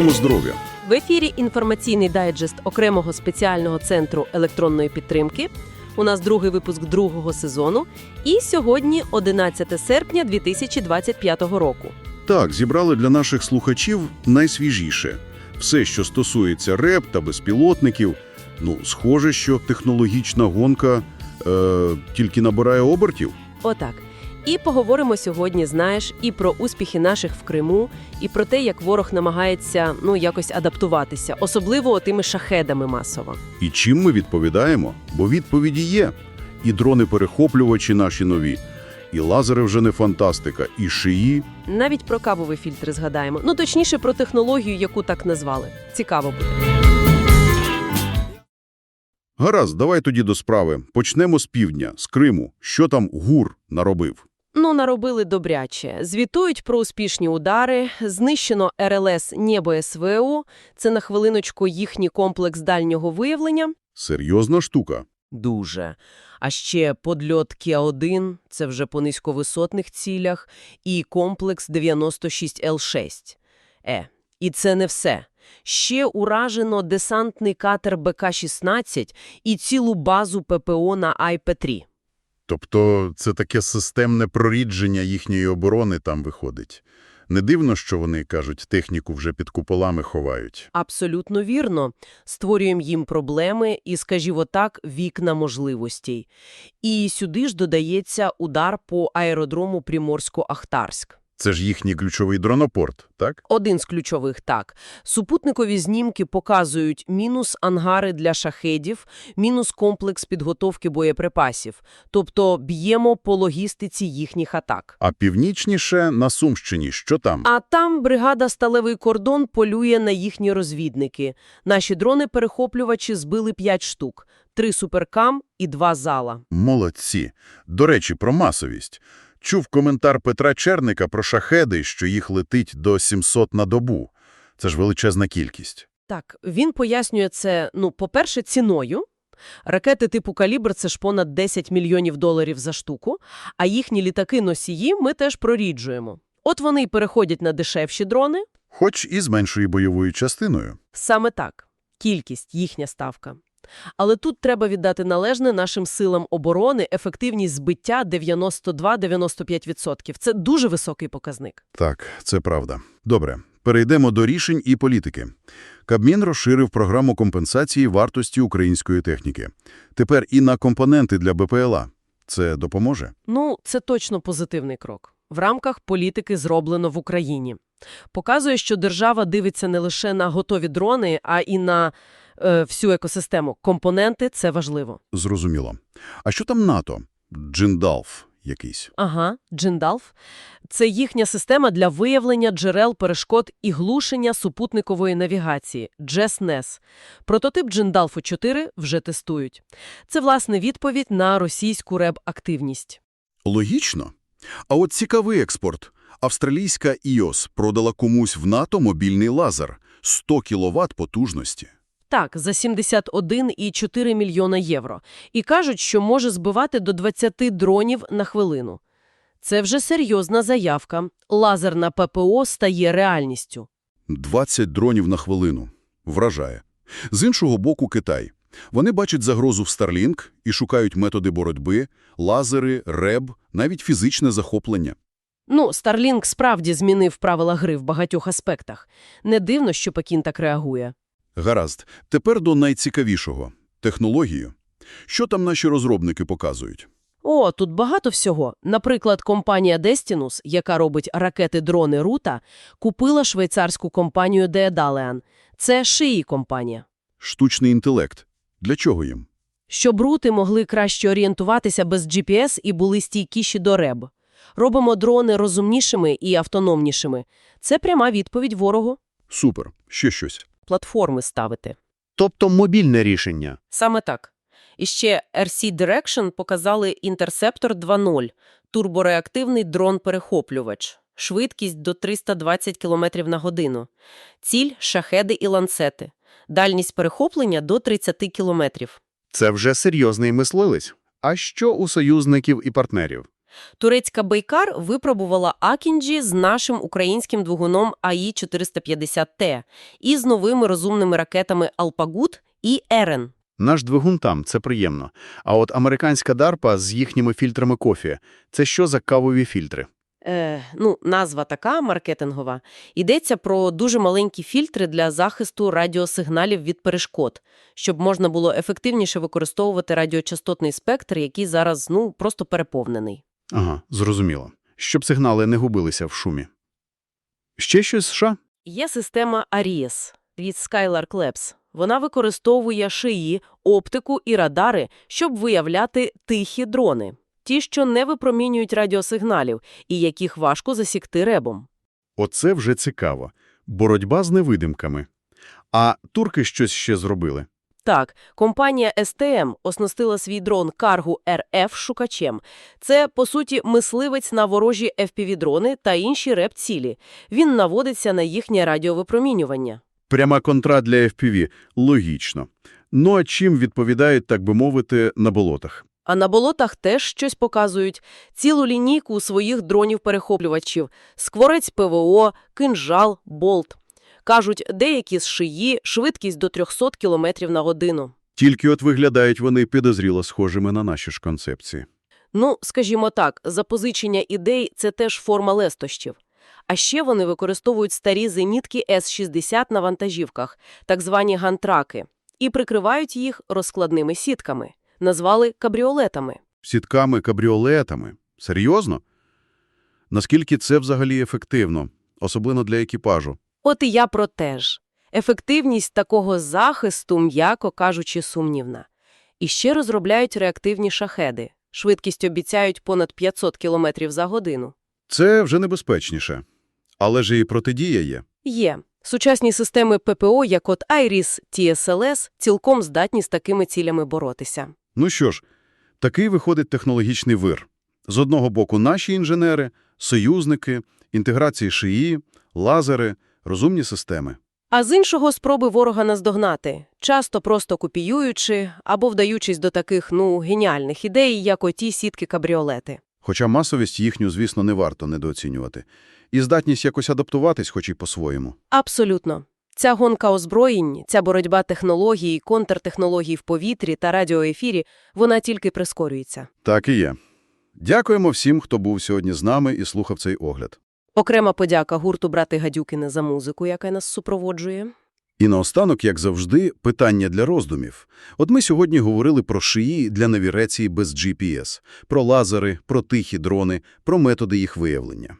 Бажаємо здоров'я! В ефірі інформаційний дайджест окремого спеціального центру електронної підтримки. У нас другий випуск другого сезону. І сьогодні 11 серпня 2025 року. Так, зібрали для наших слухачів найсвіжіше. Все, що стосується РЕП та безпілотників. Ну, схоже, що технологічна гонка е, тільки набирає обертів. Отак. І поговоримо сьогодні, знаєш, і про успіхи наших в Криму, і про те, як ворог намагається ну якось адаптуватися, особливо тими шахедами масово. І чим ми відповідаємо? Бо відповіді є. І дрони-перехоплювачі наші нові, і лазери вже не фантастика, і шиї. Навіть про кавовий фільтр згадаємо. Ну точніше про технологію, яку так назвали. Цікаво буде. Гаразд, давай тоді до справи. Почнемо з півдня, з Криму. Що там ГУР наробив? Ну, наробили добряче. Звітують про успішні удари, знищено РЛС «Небо СВО», це на хвилиночку їхній комплекс дальнього виявлення. Серйозна штука. Дуже. А ще подльот Кіа-1, це вже по низьковисотних цілях, і комплекс 96Л6. Е, і це не все. Ще уражено десантний катер БК-16 і цілу базу ППО на Ай-П-3. Тобто це таке системне прорідження їхньої оборони там виходить. Не дивно, що вони, кажуть, техніку вже під куполами ховають. Абсолютно вірно. Створюємо їм проблеми і, скажімо так, вікна можливостей. І сюди ж додається удар по аеродрому Приморсько-Ахтарськ. Це ж їхній ключовий дронопорт, так? Один з ключових – так. Супутникові знімки показують мінус ангари для шахедів, мінус комплекс підготовки боєприпасів. Тобто б'ємо по логістиці їхніх атак. А північніше на Сумщині, що там? А там бригада «Сталевий кордон» полює на їхні розвідники. Наші дрони-перехоплювачі збили 5 штук. Три суперкам і два зала. Молодці. До речі, про масовість. Чув коментар Петра Черника про шахеди, що їх летить до 700 на добу. Це ж величезна кількість. Так, він пояснює це, ну, по-перше, ціною. Ракети типу «Калібр» – це ж понад 10 мільйонів доларів за штуку, а їхні літаки-носії ми теж проріджуємо. От вони й переходять на дешевші дрони. Хоч і з меншою бойовою частиною. Саме так. Кількість – їхня ставка. Але тут треба віддати належне нашим силам оборони, ефективність збиття 92-95%. Це дуже високий показник. Так, це правда. Добре, перейдемо до рішень і політики. Кабмін розширив програму компенсації вартості української техніки. Тепер і на компоненти для БПЛА. Це допоможе? Ну, це точно позитивний крок. В рамках політики зроблено в Україні. Показує, що держава дивиться не лише на готові дрони, а і на е, всю екосистему. Компоненти – це важливо. Зрозуміло. А що там НАТО? Джиндалф якийсь. Ага, Джиндалф – це їхня система для виявлення джерел перешкод і глушення супутникової навігації – GES-NES. Прототип Джиндалфу 4 вже тестують. Це, власне, відповідь на російську реб-активність. Логічно. А от цікавий експорт. Австралійська iOS продала комусь в НАТО мобільний лазер – 100 кВт потужності. Так, за 71,4 мільйона євро. І кажуть, що може збивати до 20 дронів на хвилину. Це вже серйозна заявка. Лазер на ППО стає реальністю. 20 дронів на хвилину. Вражає. З іншого боку Китай. Вони бачать загрозу в Starlink і шукають методи боротьби, лазери, реб, навіть фізичне захоплення. Ну, Starlink справді змінив правила гри в багатьох аспектах. Не дивно, що Пекін так реагує. Гаразд. Тепер до найцікавішого – технологію. Що там наші розробники показують? О, тут багато всього. Наприклад, компанія Destinus, яка робить ракети-дрони Рута, купила швейцарську компанію Daedalian. Це шиї компанія. Штучний інтелект. Для чого їм? Щоб рути могли краще орієнтуватися без GPS і були стійкіші до РЕБ. Робимо дрони розумнішими і автономнішими. Це пряма відповідь ворогу. Супер. Ще щось. Платформи ставити. Тобто мобільне рішення. Саме так. І ще RC Direction показали Interceptor 2.0 – турбореактивний дрон-перехоплювач. Швидкість до 320 км на годину. Ціль – шахеди і ланцети. Дальність перехоплення – до 30 км. Це вже серйозний мисливець. А що у союзників і партнерів? Турецька Байкар випробувала Акінджі з нашим українським двигуном АІ-450Т і з новими розумними ракетами Алпагут і Ерен. Наш двигун там, це приємно. А от американська DARPA з їхніми фільтрами кофі – це що за кавові фільтри? Е, ну, назва така маркетингова. Йдеться про дуже маленькі фільтри для захисту радіосигналів від перешкод, щоб можна було ефективніше використовувати радіочастотний спектр, який зараз, ну, просто переповнений. Ага, зрозуміло. Щоб сигнали не губилися в шумі. Ще щось США? Є система ARIES від Skylark Labs. Вона використовує шиї, оптику і радари, щоб виявляти тихі дрони. Ті, що не випромінюють радіосигналів і яких важко засікти ребом. Оце вже цікаво. Боротьба з невидимками. А турки щось ще зробили? Так, компанія STM оснастила свій дрон Cargo RF шукачем. Це, по суті, мисливець на ворожі FPV-дрони та інші реп-цілі. Він наводиться на їхнє радіовипромінювання. Пряма контра для FPV. Логічно. Ну а чим відповідають, так би мовити, на болотах? А на болотах теж щось показують. Цілу лінійку своїх дронів-перехоплювачів. Скворець ПВО, кинжал, болт. Кажуть, деякі з шиї, швидкість до 300 км на годину. Тільки от виглядають вони підозріло схожими на наші ж концепції. Ну, скажімо так, запозичення ідей – це теж форма лестощів. А ще вони використовують старі зенітки С-60 на вантажівках, так звані гантраки, і прикривають їх розкладними сітками. Назвали кабріолетами. Сітками, кабріолетами. Серйозно? Наскільки це взагалі ефективно? Особливо для екіпажу. От і я про те ж. Ефективність такого захисту, м'яко кажучи, сумнівна. І ще розробляють реактивні шахеди. Швидкість обіцяють понад 500 км за годину. Це вже небезпечніше. Але ж і протидія є. Є. Сучасні системи ППО, як от IRIS, TSLS, цілком здатні з такими цілями боротися. Ну що ж, такий виходить технологічний вир. З одного боку наші інженери, союзники, інтеграції шиї, лазери, розумні системи. А з іншого – спроби ворога наздогнати, часто просто копіюючи або вдаючись до таких, ну, геніальних ідей, як оті сітки-кабріолети. Хоча масовість їхню, звісно, не варто недооцінювати. І здатність якось адаптуватись, хоч і по-своєму. Абсолютно. Ця гонка озброєнь, ця боротьба технологій, контртехнологій в повітрі та радіоефірі, вона тільки прискорюється. Так і є. Дякуємо всім, хто був сьогодні з нами і слухав цей огляд. Окрема подяка гурту «Брати Гадюкини» за музику, яка нас супроводжує. І наостанок, як завжди, питання для роздумів. От ми сьогодні говорили про шиї для навігації без GPS, про лазери, про тихі дрони, про методи їх виявлення.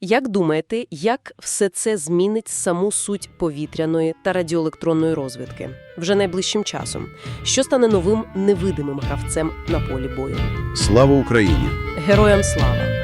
Як думаєте, як все це змінить саму суть повітряної та радіоелектронної розвідки вже найближчим часом? Що стане новим невидимим гравцем на полі бою? Слава Україні! Героям слава!